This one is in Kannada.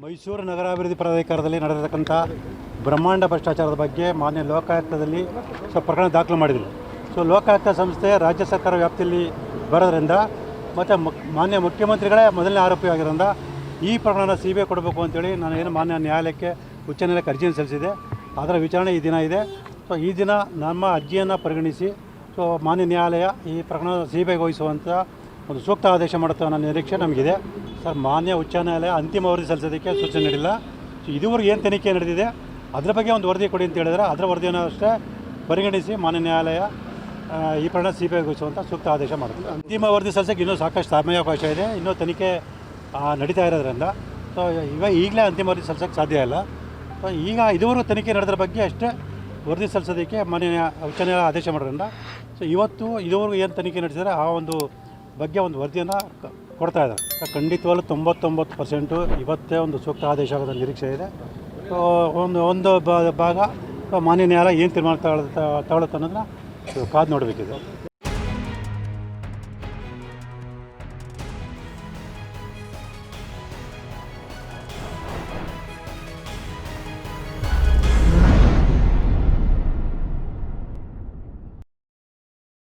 ಮೈಸೂರು ನಗರಾಭಿವೃದ್ಧಿ ಪ್ರಾಧಿಕಾರದಲ್ಲಿ ನಡೆದಿರ್ತಕ್ಕಂಥ ಬ್ರಹ್ಮಾಂಡ ಭ್ರಷ್ಟಾಚಾರದ ಬಗ್ಗೆ ಮಾನ್ಯ ಲೋಕಾಯುಕ್ತದಲ್ಲಿ ಸೊ ಪ್ರಕರಣ ದಾಖಲು ಮಾಡಿದ್ರು. ಸೊ ಲೋಕಾಯುಕ್ತ ಸಂಸ್ಥೆ ರಾಜ್ಯ ಸರ್ಕಾರ ವ್ಯಾಪ್ತಿಯಲ್ಲಿ ಬರೋದ್ರಿಂದ ಮತ್ತು ಮಾನ್ಯ ಮುಖ್ಯಮಂತ್ರಿಗಳೇ ಮೊದಲನೇ ಆರೋಪಿ ಆಗಿರೋದ್ರಿಂದ ಈ ಪ್ರಕರಣ ಸಿ ಬಿ ಐ ಕೊಡಬೇಕು ಅಂತೇಳಿ ನಾನು ಏನು ಮಾನ್ಯ ನ್ಯಾಯಾಲಯಕ್ಕೆ ಉಚ್ಚ ನ್ಯಾಯಾಲಯಕ್ಕೆ ಅರ್ಜಿಯನ್ನು ಸಲ್ಲಿಸಿದೆ. ಅದರ ವಿಚಾರಣೆ ಈ ದಿನ ಇದೆ. ಸೊ ಈ ದಿನ ನಮ್ಮ ಅರ್ಜಿಯನ್ನು ಪರಿಗಣಿಸಿ ಸೊ ಮಾನ್ಯ ನ್ಯಾಯಾಲಯ ಈ ಪ್ರಕರಣ ಸಿ ಬಿ ಐಗೆ ವಹಿಸುವಂಥ ಒಂದು ಸೂಕ್ತ ಆದೇಶ ಮಾಡುತ್ತೆ ಅನ್ನೋ ನಿರೀಕ್ಷೆ ನಮಗಿದೆ. ಸರ್, ಮಾನ್ಯ ಉಚ್ಚ ನ್ಯಾಯಾಲಯ ಅಂತಿಮ ವರದಿ ಸಲ್ಲಿಸೋದಕ್ಕೆ ಸೂಚನೆ ನೀಡಿಲ್ಲ. ಸೊ ಇದುವರೆಗೆ ಏನು ತನಿಖೆ ನಡೆದಿದೆ? ಅದರ ಬಗ್ಗೆ ಒಂದು ವರದಿ ಕೊಡಿ ಅಂತ ಹೇಳಿದ್ರೆ ಅದರ ವರದಿಯನ್ನು ಅಷ್ಟೇ ಪರಿಗಣಿಸಿ ಮಾನ್ಯ ನ್ಯಾಯಾಲಯ ಈ ಪ್ರಕರಣ ಸಿ ಬಿ ಸೂಕ್ತ ಆದೇಶ ಮಾಡುತ್ತೆ. ಅಂತಿಮ ವರದಿ ಸಲ್ಲಿಸೋಕ್ಕೆ ಇನ್ನೂ ಸಾಕಷ್ಟು ಸಮಯಾವಕಾಶ ಇದೆ. ಇನ್ನೂ ತನಿಖೆ ನಡೀತಾ ಇರೋದ್ರಿಂದ. ಸೊ ಇವಾಗ ಈಗಲೇ ಅಂತಿಮ ವರದಿ ಸಲ್ಲಿಸೋಕ್ಕೆ ಸಾಧ್ಯ ಇಲ್ಲ. ಸೊ ಈಗ ಇದುವರೆಗೂ ತನಿಖೆ ನಡೆದ್ರ ಬಗ್ಗೆ ಅಷ್ಟೇ ವರದಿ ಸಲ್ಲಿಸೋದಕ್ಕೆ ಮಾನ್ಯ ನ್ಯಾ- ಉಚ್ಚ ನ್ಯಾಯಾಲಯ ಆದೇಶ ಮಾಡೋದ್ರಿಂದ. ಸೊ ಇವತ್ತು, ಇದುವರೆಗೂ ಏನು ತನಿಖೆ ನಡೆಸಿದರೆ ಆ ಒಂದು ಬಗ್ಗೆ ಒಂದು ವರದಿಯನ್ನು ಕೊಡ್ತಾ ಇದ್ದಾರೆ. ಖಂಡಿತವಾಗ್ಲೂ ತೊಂಬತ್ತೊಂಬತ್ತು ಪರ್ಸೆಂಟು ಇವತ್ತೇ ಒಂದು ಸೂಕ್ತ ಆದೇಶ ಆಗೋದ ನಿರೀಕ್ಷೆ ಇದೆ. ಒಂದು ಒಂದು ಭಾಗ ಮಾನ್ಯ ನ್ಯಾಯಾಲಯ ಏನು ತೀರ್ಮಾನ ತಗೊಳ್ಳುತ್ತೆ ಅನ್ನೋದನ್ನ ಕಾದು ನೋಡಬೇಕಿದೆ.